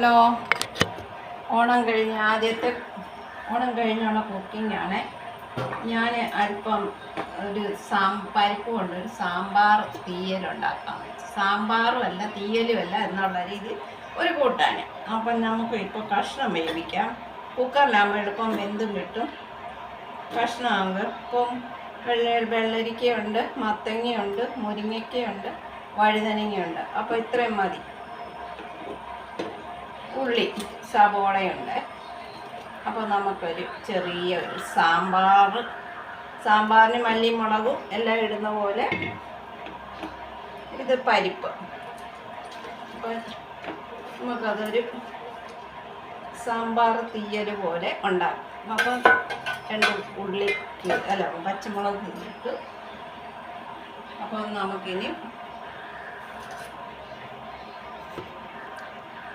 Hello. Onam കഴിഞ്ഞ ആദ്യത്തെ ഓണം കഴിഞ്ഞുള്ള ആണ്. ഞാൻ അല്പം ഒരു സാം പരിപ്പ് കൊണ്ട് ഒരു സാമ്പാർ തീയലുണ്ടാക്കാം സാമ്പാറും അല്ല തീയലും അല്ല എന്നുള്ള രീതി ഒരു കൂട്ടാണ് അപ്പം നമുക്ക് ഇപ്പോൾ കഷ്ണം വേവിക്കാം. കുക്കറിലാകുമ്പോൾ എളുപ്പം വെന്തും കിട്ടും. കഷ്ണമാകുമ്പോൾ ഇപ്പം വെള്ള വെള്ളരിക്കയുണ്ട് മത്തങ്ങയുണ്ട് മുരിങ്ങയ്ക്കയുണ്ട് വഴുതനങ്ങയുണ്ട്. അപ്പോൾ ഇത്രയും മതി. ഉള്ളി സവോളയുണ്ട്. അപ്പോൾ നമുക്കൊരു ചെറിയ ഒരു സാമ്പാർ സാമ്പാറിന് മല്ലി മുളകും എല്ലാം ഇടുന്ന പോലെ ഇത് പരിപ്പ്. അപ്പോൾ നമുക്കതൊരു സാമ്പാർ തീയൽ പോലെ ഉണ്ടാക്കും. അപ്പോൾ രണ്ട് ഉള്ളി അല്ല പച്ചമുളക് ഇട്ട് അപ്പോൾ നമുക്കിനി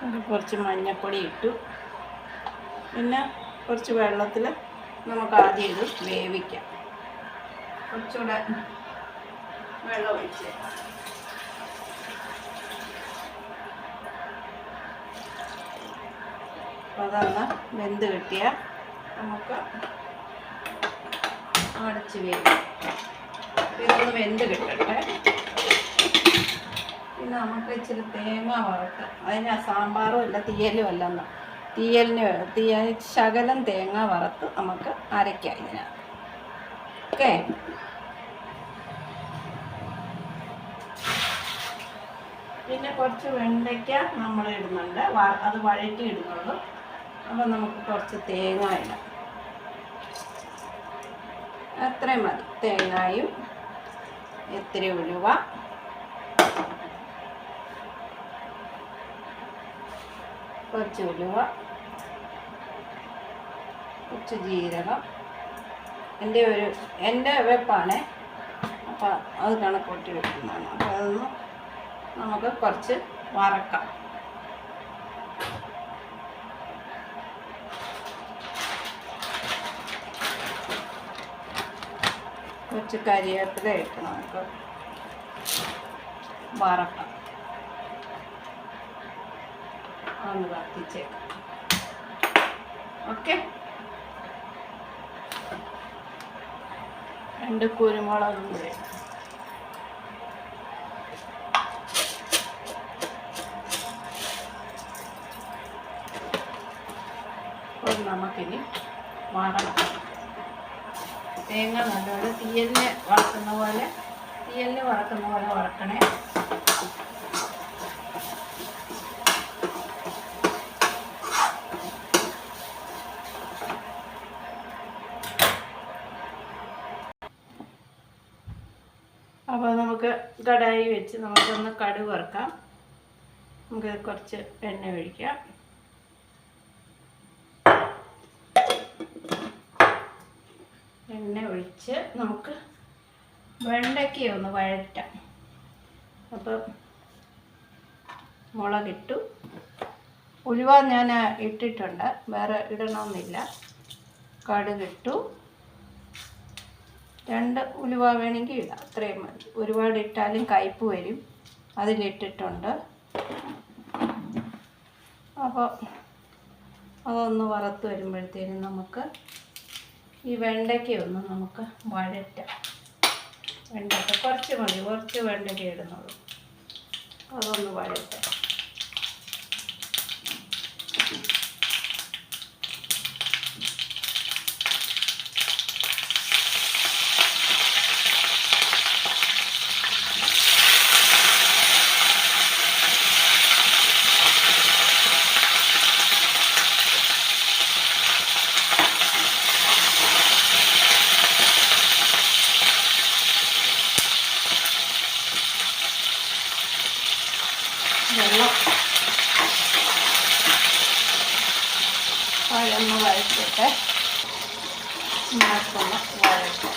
ഒരു കുറച്ച് മഞ്ഞൾപ്പൊടി ഇട്ടു. പിന്നെ കുറച്ച് വെള്ളത്തിൽ നമുക്ക് ആദ്യം ഇത് വേവിക്കാം. കുറച്ചുകൂടെ വെള്ളം ഒഴിച്ച്. അപ്പോൾ അതൊന്ന് വെന്ത് കിട്ടിയാൽ നമുക്ക് അടച്ച് വേവിക്കാം. ഇതൊന്ന് വെന്ത് കിട്ടട്ടെ. പിന്നെ നമുക്ക് ഇച്ചിരി തേങ്ങ വറുത്ത്. അതിന് സാമ്പാറും അല്ല തീയലും അല്ല എന്നാൽ തീയലിന് തീയ ശകലം തേങ്ങ വറുത്ത് നമുക്ക് അരയ്ക്കാം ഇതിനകത്ത്. ഓക്കെ? പിന്നെ കുറച്ച് വെണ്ടയ്ക്ക നമ്മൾ ഇടുന്നുണ്ട്. അത് വഴറ്റി ഇടുന്നുള്ളൂ. അപ്പം നമുക്ക് കുറച്ച് തേങ്ങ ഇടാം. അത്രയും മതി. തേങ്ങായും ഇത്തിരി ഉലുവ കുറച്ച് ഉലുവ കുറച്ച് ജീരകം. എന്റെ ഒരു എന്റെ വെപ്പാണ്. അപ്പോൾ അത് കണക്കൂട്ടി വെക്കുന്നതാണ്. അപ്പോൾ അതൊന്ന് നമുക്ക് കുറച്ച് വറക്കാം. കുറച്ച് കരിവേപ്പില ഇട്ട് നമുക്ക് വറക്കാം. ഒന്ന് കത്തിച്ചേക്കാം ഓക്കെ? രണ്ട് കുരുമുളകും കൂടെ. അപ്പോൾ നമുക്കിനി വറക്കാം തേങ്ങ നല്ലോണം തീയലിന് വറക്കുന്ന പോലെ തീയലിന് വറക്കുന്ന പോലെ വറക്കണേ. അപ്പോൾ നമുക്ക് കടായി വെച്ച് നമുക്കൊന്ന് കടുക് വറുക്കാം. നമുക്ക് കുറച്ച് എണ്ണ ഒഴിക്കാം. എണ്ണ ഒഴിച്ച് നമുക്ക് വെണ്ടയ്ക്ക ഒന്ന് വഴറ്റാം. അപ്പം മുളകിട്ടു. ഉലുവ ഞാൻ ഇട്ടിട്ടുണ്ട്. വേറെ ഇടണമെന്നില്ല. കടുകിട്ടു. രണ്ട് ഉലുവ വേണമെങ്കിൽ ഇടാം. അത്രയും മതി. ഒരുപാട് ഇട്ടാലും കയ്പ്പ് വരും. അതിലിട്ടിട്ടുണ്ട്. അപ്പോൾ അതൊന്ന് വറുത്ത് വരുമ്പോഴത്തേനും നമുക്ക് ഈ വെണ്ടയ്ക്ക ഒന്ന് നമുക്ക് വഴറ്റാം. വെണ്ടയ്ക്ക കുറച്ച് മതി. കുറച്ച് വെണ്ടയ്ക്ക ഇടുന്നുള്ളൂ. അതൊന്ന് വഴറ്റാം. വെള്ളം. പഴമ വഴച്ചിട്ട് നമുക്കൊന്ന് വഴറ്റാം.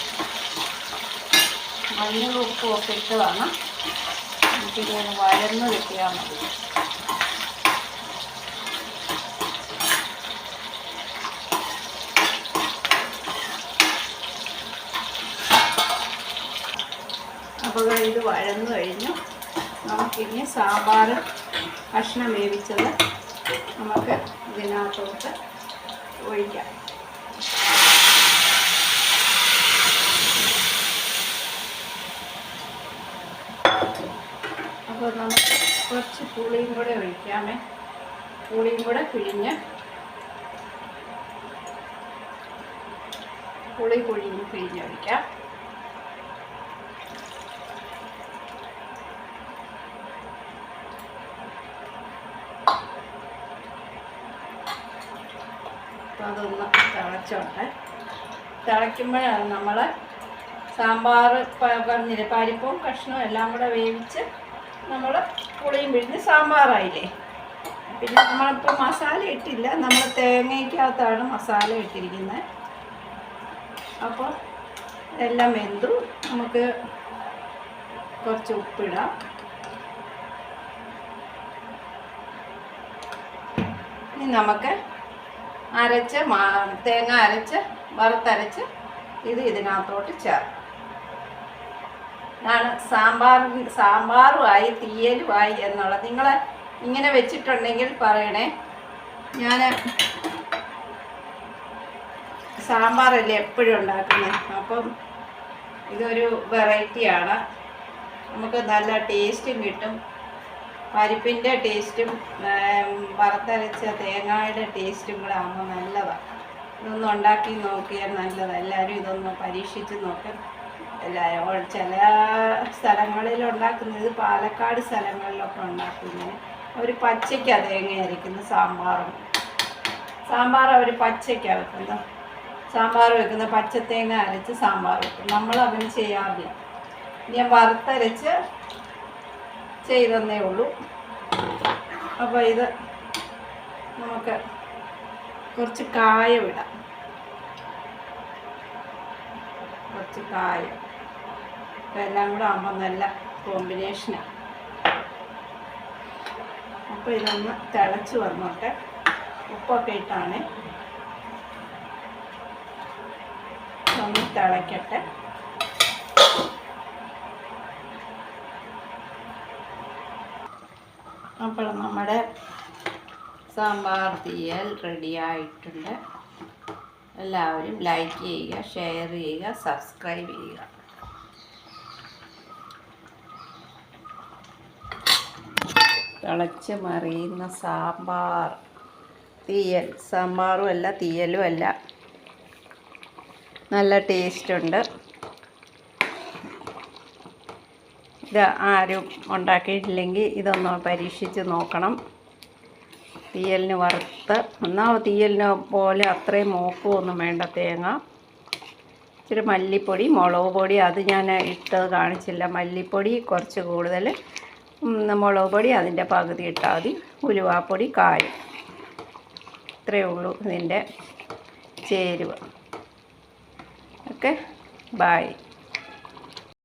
മഞ്ഞൾ ഉപ്പും ഒക്കെ ഇട്ട് വേണം. നമുക്കിതൊന്ന് വഴന്ന് കിട്ടിയാൽ മതി. അപ്പോൾ ഇത് വഴന്നു കഴിഞ്ഞു. നമുക്കിനി സാമ്പാർ കഷ്ണം വേവിച്ചത് നമുക്ക് ഇതിനകത്തോട്ട് ഒഴിക്കാം. അപ്പോൾ നമുക്ക് കുറച്ച് പുളിയും കൂടെ ഒഴിക്കാമേ. പുളിയും കൂടെ പിഴിഞ്ഞ് പുളി പിഴിഞ്ഞ് പിഴിഞ്ഞൊഴിക്കാം അപ്പോൾ അതൊന്ന് തിളച്ചോട്ടെ. തിളയ്ക്കുമ്പോഴാണ് നമ്മൾ സാമ്പാർ പറഞ്ഞില്ലേ പരിപ്പും കഷ്ണവും എല്ലാം കൂടെ വേവിച്ച് നമ്മൾ പുളിയും പിഴിഞ്ഞ് സാമ്പാറായില്ലേ? പിന്നെ നമ്മളിപ്പോൾ മസാല ഇട്ടില്ല. നമ്മൾ തേങ്ങയ്ക്കകത്താണ് മസാല ഇട്ടിരിക്കുന്നത്. അപ്പോൾ എല്ലാം വെന്തു. നമുക്ക് കുറച്ച് ഉപ്പിടാം. ഇനി നമുക്ക് അരച്ച് തേങ്ങ അരച്ച് വറുത്തരച്ച് ഇത് ഇതിനകത്തോട്ട് ചേർക്കും. ആണ് സാമ്പാർ സാമ്പാറുമായി തീയലുമായി എന്നുള്ളത്. നിങ്ങൾ ഇങ്ങനെ വെച്ചിട്ടുണ്ടെങ്കിൽ പറയണേ ഞാൻ സാമ്പാറല്ലേ എപ്പോഴും ഉണ്ടാക്കുന്നത് അപ്പം ഇതൊരു വെറൈറ്റിയാണ്. നമുക്ക് നല്ല ടേസ്റ്റും കിട്ടും. പരിപ്പിന്റെ ടേസ്റ്റും വറുത്തരച്ച തേങ്ങയുടെ ടേസ്റ്റും കൂടെ ആകുമ്പോൾ നല്ലതാണ് ഇതൊന്ന് ഉണ്ടാക്കി നോക്കിയാൽ നല്ലതാണ് എല്ലാവരും ഇതൊന്ന് പരീക്ഷിച്ച് നോക്കും. എല്ലാവരും ചില സ്ഥലങ്ങളിൽ ഉണ്ടാക്കുന്നത് പാലക്കാട് സ്ഥലങ്ങളിലൊക്കെ ഉണ്ടാക്കുന്നത് അവർ പച്ചയ്ക്കാണ് തേങ്ങ സാമ്പാറും സാമ്പാർ. അവർ പച്ചയ്ക്കാണ് വെക്കുന്നത് സാമ്പാർ വെക്കുന്ന പച്ചത്തേങ്ങ അരച്ച് സാമ്പാർ വെക്കും. നമ്മൾ അവന് ചെയ്യാറില്ല. ഞാൻ വറുത്തരച്ച് ചെയ്തെന്നേ ഉള്ളൂ. അപ്പോൾ ഇത് നമുക്ക് കുറച്ച് കായം ഇടാം. കുറച്ച് കായം. എല്ലാം കൂടെ ആകുമ്പോൾ നല്ല കോമ്പിനേഷനാണ് അപ്പോൾ ഇതൊന്ന് തിളച്ച് വന്നോട്ടെ. ഉപ്പൊക്കെ ഇട്ടാണ്. ഒന്ന് തിളയ്ക്കട്ടെ അപ്പോൾ നമ്മുടെ സാമ്പാർ തീയൽ റെഡി ആയിട്ടുണ്ട്. എല്ലാവരും ലൈക്ക് ചെയ്യുക ഷെയർ ചെയ്യുക സബ്സ്ക്രൈബ് ചെയ്യുക. തിളച്ച് മറിയുന്ന സാമ്പാർ തീയൽ. സാമ്പാറും അല്ല തീയലും അല്ല. നല്ല ടേസ്റ്റ് ഇത് ആരും ഉണ്ടാക്കിയിട്ടില്ലെങ്കിൽ ഇതൊന്ന് പരീക്ഷിച്ച് നോക്കണം. തീയലിന് വറുത്ത്. എന്നാൽ തീയലിന് പോലെ അത്രയും മൂക്കുമൊന്നും വേണ്ട തേങ്ങ. ഇച്ചിരി മല്ലിപ്പൊടി മുളക് പൊടി. അത് ഞാൻ ഇട്ടത് കാണിച്ചില്ല. മല്ലിപ്പൊടി കുറച്ച് കൂടുതൽ. മുളക് പൊടി അതിന്റെ പകുതി ഇട്ടാൽ മതി. ഉലുവാപ്പൊടി കായം. ഇത്രയേ ഉള്ളൂ ഇതിന്റെ ചേരുവ. ഓക്കെ? ബായ്